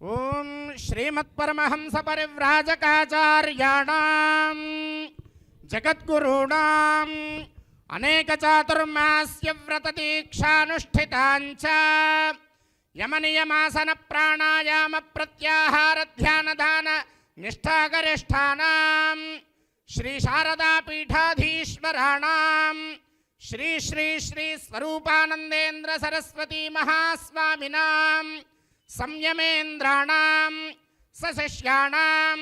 ఓం శ్రీమత్పరమహంస పరివ్రాజకాచార్యాణం జగద్గురూణాం అనేక చాతుర్మాస్య వ్రత దీక్షానుష్ఠితాంచ యమనియమాసన ప్రాణాయామ ప్రత్యాహార ధ్యానదాన నిష్ఠాగరిష్టానాం శ్రీ శారదాపీఠాధీశ్వరాణాం శ్రీ శ్రీ శ్రీ స్వరూపానందేంద్ర సరస్వతీ మహాస్వామినాం సంయమేంద్రాణం సశిష్యాణం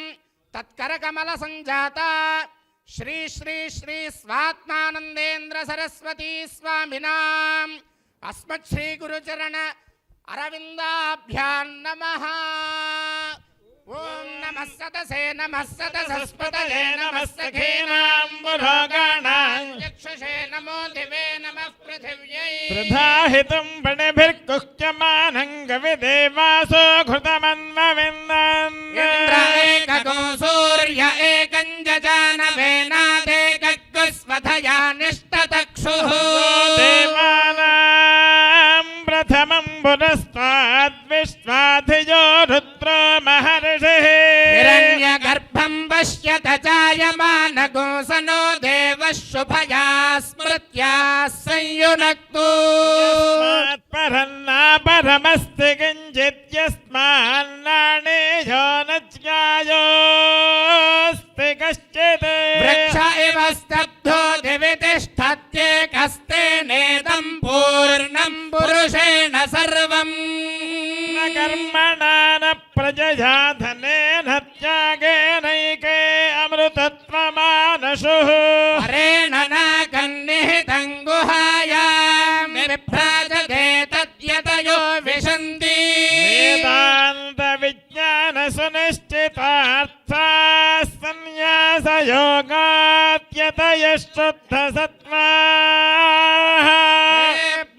తత్కరకమల సంజాత శ్రీ శ్రీ శ్రీ స్వాత్మానందేంద్ర సరస్వతీ స్వామినాం అస్మత్ శ్రీ గురుచరణ అరవిందాభ్యాం నమః नमस्तसे नमस्तसस्पतये नमस्तघेनाम्बुरोगाणाञ्चक्षुषे नमो दिवे नमः पृथिव्यै प्रधाहितं वणभिर्कुह्यमानं कविदेवासो सूर्य एकञ्जजानवेनादेककुस्वधया निष्टतक्षुः भ्राजते तद्यतयो विशन्ति वेदान्तविज्ञानसुनिश्चितार्थसन्न्यासयोगात्यतयश्रुद्धसत्त्वा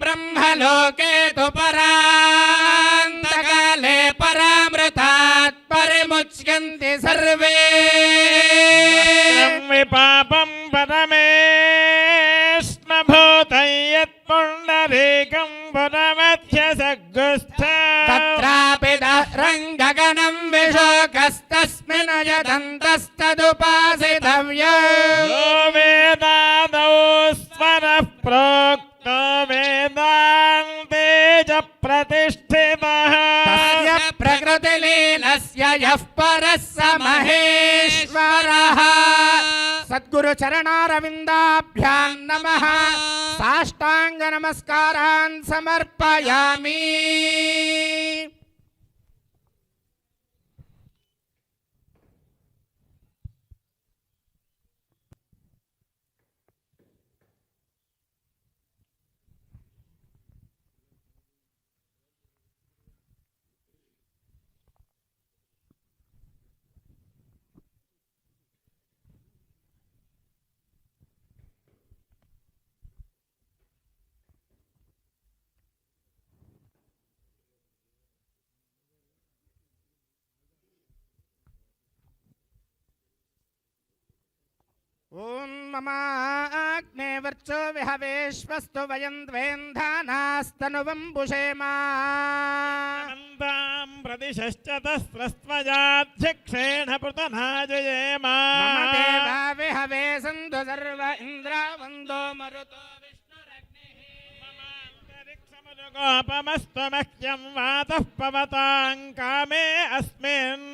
ब्रह्मलोके तु परान्तकाले परामृतात् परिमुच्यन्ति सर्वे। पापं पदमे तदुपासितव्य वेदादौ स्वरः प्रोक्तो वेदान्ते च प्रतिष्ठितः तस्य प्रकृतिलीलस्य यः परः स महेश्वरः सद्गुरुचरणारविन्दाभ्यां नमः साष्टाङ्गनमस्कारान् समर्पयामि ममाग्ने वर्चो विहवेश्वस्तु वयं द्वेन्धानास्तनुवम्बुषेमा प्रतिशश्च तस्रस्त्वजाध्यक्षेण पृतनाजयेमा देवा विहवे सन्तु सर्व इन्द्रावन्दो मरुतो गोपमस्तुमह्यं वातः पवतां कामे अस्मिन्।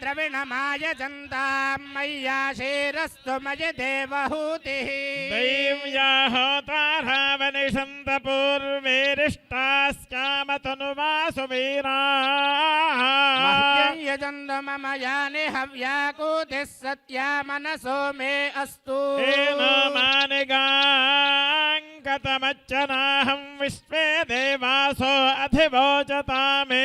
द्रविणमायजन्तां मय्याशीरस्तु मयि देवहूतिः। दैव्याहोतारावनिषन्त पूर्वेरिष्टास्यामतनुमासु वीराः यजन्त मम यानि हव्याकूतिः सत्या मनसो मे अस्तु। मानिगाङ् कतमच्चनाहं विश्वे देवासो अधिवोचता मे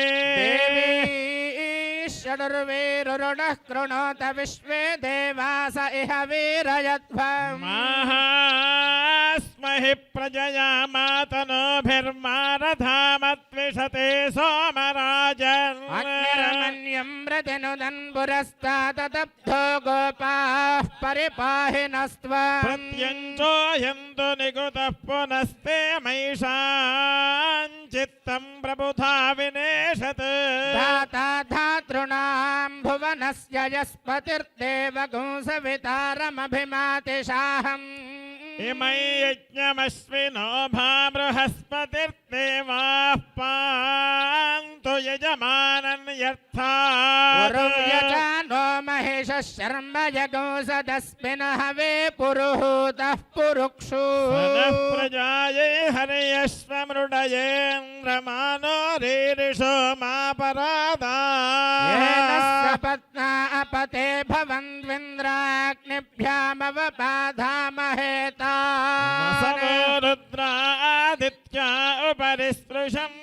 षडुर्वीरुणः कृणोत विश्वे देवास इह वीरयध्वमाहास्महि प्रजया मातनोभिर्मारधाम सते सोमराजन्। अन्यरमन्यं रजनुदन्पुरस्तादब्धो गोपाः परिपाहि नस्त्व प्रत्यञ्चोऽयन्तु निगुतः पुनस्ते मयिषाञ्चित्तं प्रबुधा विनेशत्। धाता धातॄणां भुवनस्य यस्पतिर्देवगुंसवितारमभिमातिशाहम्। इमै यज्ञमश्विनो भा बृहस्पतिर्देवाः पान्तु यजमानन्यर्थात् नो महेशः शर्म यगुंसदस्मिन् हवे पुरुहूतः पुरुक्षु। प्रजाये हर्यश्वमृडयेन्द्रमानो रीरिषो मा परादा अपते भवन्विन्द्राग्निभ्यामवबाधामहे समो रुद्रादित्या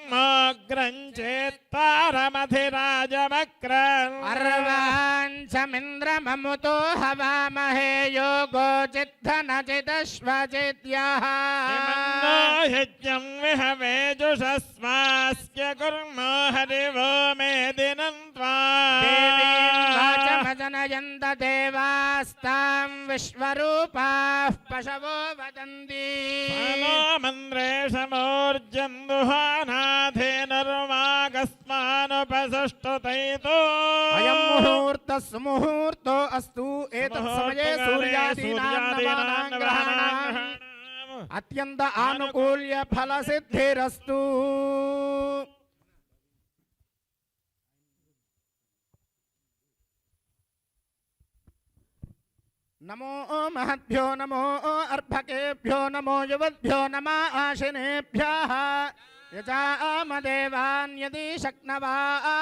स्पृशम् मोग्रम् चेत्तारमधिराजमक्रन् अर्वाञ्चमिन्द्रममुतो हवामहे योगो चिद्धनचिदश्वचिद्यः। इमन्नो यज्ञम् विहवेजुषस्वास्य कुर्मो हरिवो मे देवीं त्वा। वाचमजनयन्त देवास्तां विश्वरूपाः पशवो वदन्ति। मनो मन्द्रे समोर्जम् दुहानाथेनर्वागस्मानुपसुष्टुतैतो अयं मुहूर्तः सुमुहूर्तो अस्तु एतत्समये सूर्यादीनां नवानां ग्रहाणाम् अत्यन्त आनुकूल्य फलसिद्धिरस्तु नमो महद्यो नमो अर्भकेभ्यो नमो युवद्भ्यो नम आशिनेभ्यः। यजामदेवान् यदि शक्नवा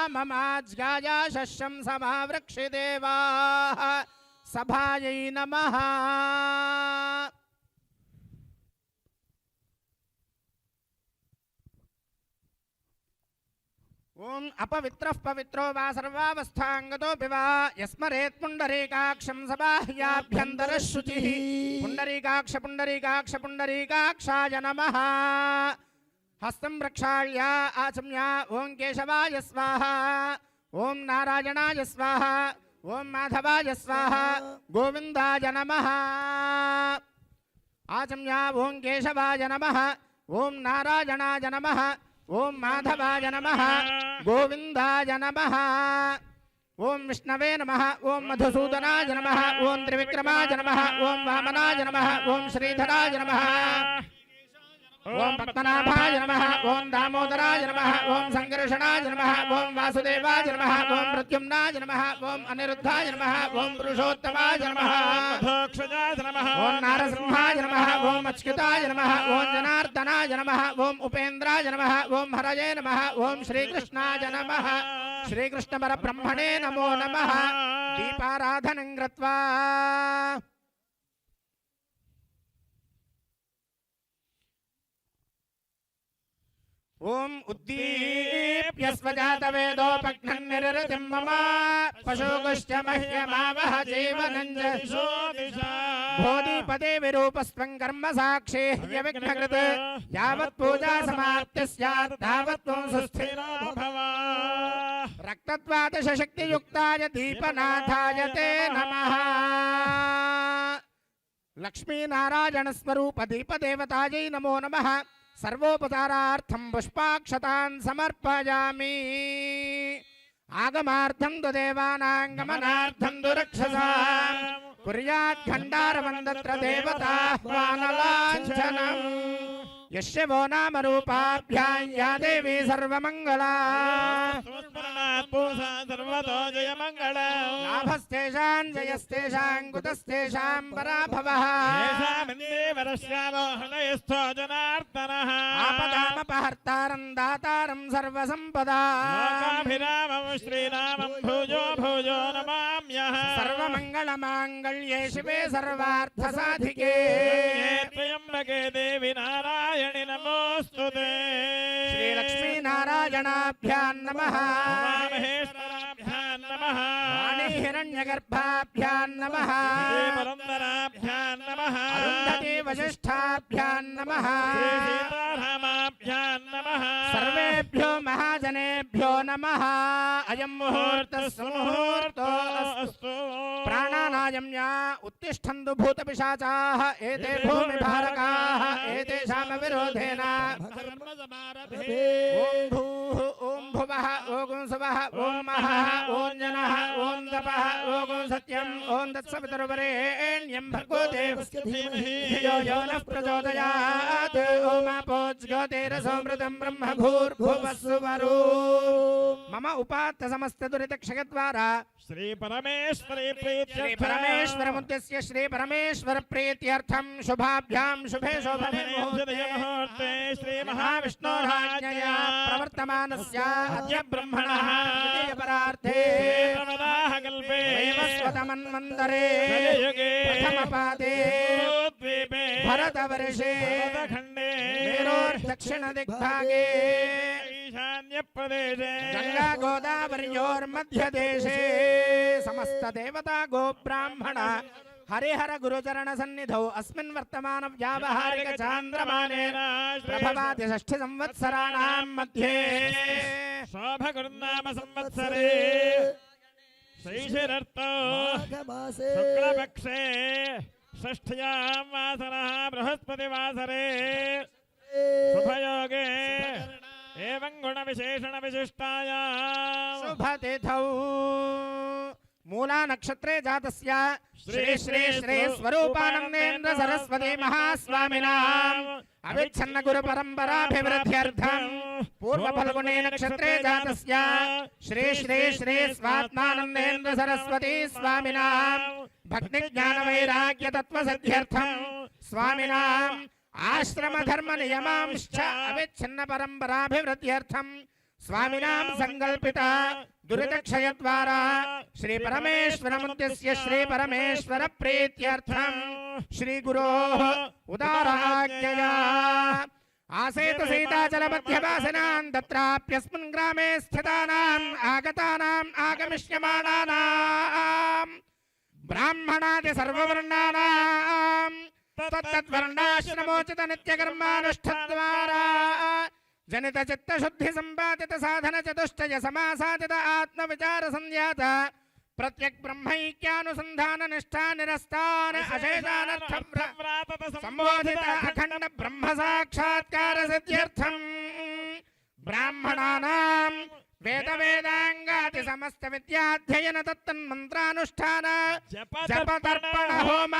ममाज्ञाया शस्यं समावृक्षिदेवाः। सभायै नमः। ॐ अपवित्रः पवित्रो वा सर्वावस्थाङ्गतोऽपि वा। यस्मरेत् पुण्डरीकाक्षं सबाह्याभ्यन्तरः शुचिः पुण्डरीकाक्ष पुण्डरीकाक्ष पुण्डरीकाक्षाय नमः। हस्तं प्रक्षाళ్य आचम्य, ॐ केशवाय स्वाहा। ॐ नारायणाय स्वाहा। ॐ माधवाय स्वाहा। गोविन्दाय नमः। आचम्य, ॐ केशवाय नमः। ॐ नारायणाय नमः। ॐ माधवाय नमः। गोविन्दाय नमः। ॐ विष्णवे नमः। ॐ मधुसूदनाय नमः। ॐ त्रिविक्रमाय नमः। ॐ वामनाय नमः। ॐ श्रीधराय नमः। ఓం పద్మనాభాయ నమ ఓం దామోదరాయ నమ ఓం సంకర్షణాయ నమ ఓం వాసుదేవాయ నమ ఓం ప్రత్యుమ్నాయ నమ ఓం అనిరుద్ధాయ నమ ఓం పురుషోత్తమాయ నమ ఓం నారసింహాయ నమ ఓం అచ్యుతాయ నమ ఓం జనార్దనాయ నమ ఓం ఉపేంద్రాయ నమ ఓం హరయే నమ ఓం శ్రీకృష్ణాయ నమ శ్రీకృష్ణ పరబ్రహ్మణే నమో నమ దీపారాధనం కృత్వా ॐ उद्दीप्य स्वजातवेदोपघ्नन् निरृतिं मम पशुगुश्च मह्यमावह जीवनं च भोधिपदे विरूपस्त्वं कर्म साक्षी ह्यविघ्नकृत् यावत् पूजा समाप्ति स्यात् तावत् त्वं सुस्थिरो भव रक्तत्वादशक्तियुक्ताय दीपनाथाय ते नमः लक्ष्मीनारायणस्वरूप दीपदेवतायै नमो नमः సర్వోపచారార్థం పుష్పాక్షతాన్ సమర్పయామి ఆగమార్థం తు దేవానాం గమనార్థం తు రక్షసాం కుర్యాత్ దేవతాహ్వానలాంఛనం యశ్యవో నామ రూపాభ్యాయా దేవి సర్వమంగళా సర్వతో జయ మంగళ లాభస్తేషాం జయస్తేషాం కుతస్తేషాం పరాభవః వరశ్యాలోహనయస్థో జనార్దనః ఆపదామపహర్తారం దాతారం సర్వసంపదా రామం శ్రీరామం భోజో భోజో నమామ్యః సర్వమంగళమాంగళ్యే శివే సర్వార్థసాధికే త్రయంబకే దేవి నారాయణ నారాయణి నమోస్తు శ్రీ లక్ష్మీనారాయణాభ్యాం నమ మహేశ్వర नमः। महेश्वराभ्यां नमः। वाणीहिरण्यगर्भाभ्यां नमः। पुरन्दराभ्यां नमः। अरुन्धती वसिष्ठाभ्यां नमः। सीतारामाभ्यां नमः सर्वेभ्यो महाजनेभ्यो नमः। अयं मुहूर्तः सुमुहूर्तो अस्तु प्राणानायम्या उत्तिष्ठन्तु भूतपिशाचाः। एते भूमिभारकाः। एतेषामविरोधेन। ॐ भूः सोमः ओगुं सुवः ॐ महः ॐ जनः ॐ तपः ओगुं सत्यम् ॐ तत्सवितुर्वरेण्यं भर्गो देवस्य धीमहि धियो यो नः प्रचोदयात् మమ ఉపాత్త సమస్త దురిత క్షయద్వారా శ్రీ పరమేశ్వరి ప్రీతి శ్రీ పరమేశ్వర ముద్యస్య శ్రీ పరమేశ్వర ప్రీత్యర్థం శుభాభ్యాం శుభే శోభనే ముహూర్తే శ్రీ మహావిష్ణోరాజ్ఞయా ప్రవర్తమానస్య అద్య బ్రహ్మణ పరార్థే ప్రణవాహ కల్పే వైవస్వతమన్మందరే యుగే ప్రథమ పాదే భరతవర్షే భరతఖండే దక్షిణ దిగ్భాగే भरतवर्षे खण्डे मेरोर्दक्षिणदिग्भागे ईशान्यप्रदेशे गङ्गा गोदावर्योर्मध्यदेशे समस्तदेवता गोब्राह्मण हरिहर गुरुचरण सन्निधौ। अस्मिन् वर्तमान व्यावहारिक चान्द्रमानेन प्रभवाति षष्ठि संवत्सराणां मध्ये। शोभकृन्नाम संवत्सरे। माघमासे। शुक्लपक्षे। षष्ठ्यां वासरः बृहस्पतिवासरे। शुभयोगे। एवं गुण विशेषण गुणविशेषणविशिष्टायाम् शुभतिथौ। मूला नक्षत्रे जातस्य श्री श्री श्री स्वरूपानन्देन्द्र सरस्वती महास्वामिनाम्। अविच्छन्न गुरु परंपरा परम्पराभिवृद्ध्यर्थम् पूर्व फल्गुणे नक्षत्रे जातस्य श्री श्री श्री स्वात्मानन्देन्द्र सरस्वती स्वामिनाम्। भक्ति ज्ञान वैराग्य तत्व सिद्ध्यर्थम् स्वामिनाम्। आश्रम धर्म अविच्छिन्न परम्पराभिवृद्ध्यर्थम् स्वामिनां संकल्पित दुरितक्षयद्वारा श्री परमेश्वरमुद्यस्य श्री परमेश्वर प्रीत्यर्थम् श्री गुरोः उदाराज्ञया। आसेतु सीताचलमध्यवासिनां तत्राप्यस्मिन् ग्रामे स्थितानाम् आगतानाम् ब्राह्मणादि తద్వర్ణాశ్రమోచిత నిత్యకర్మానుష్ఠద్వారా జనిత చిత్త శుద్ధి సంపాదిత సాధన చతుష్టయ సమాసాదిత ఆత్మ విచార సంధ్యాత ప్రత్యక్ బ్రహ్మైక్యానుసంధాన నిష్ఠా నిరస్తాన సంబోధిత అఖండ బ్రహ్మ సాక్షాత్కార సిద్ధ్యర్థం బ్రాహ్మణానాం వేద వేదాంగాది సమస్త విద్యాధ్యయన తత్తన్మంత్రానుష్ఠాన జప తర్పణ హోమ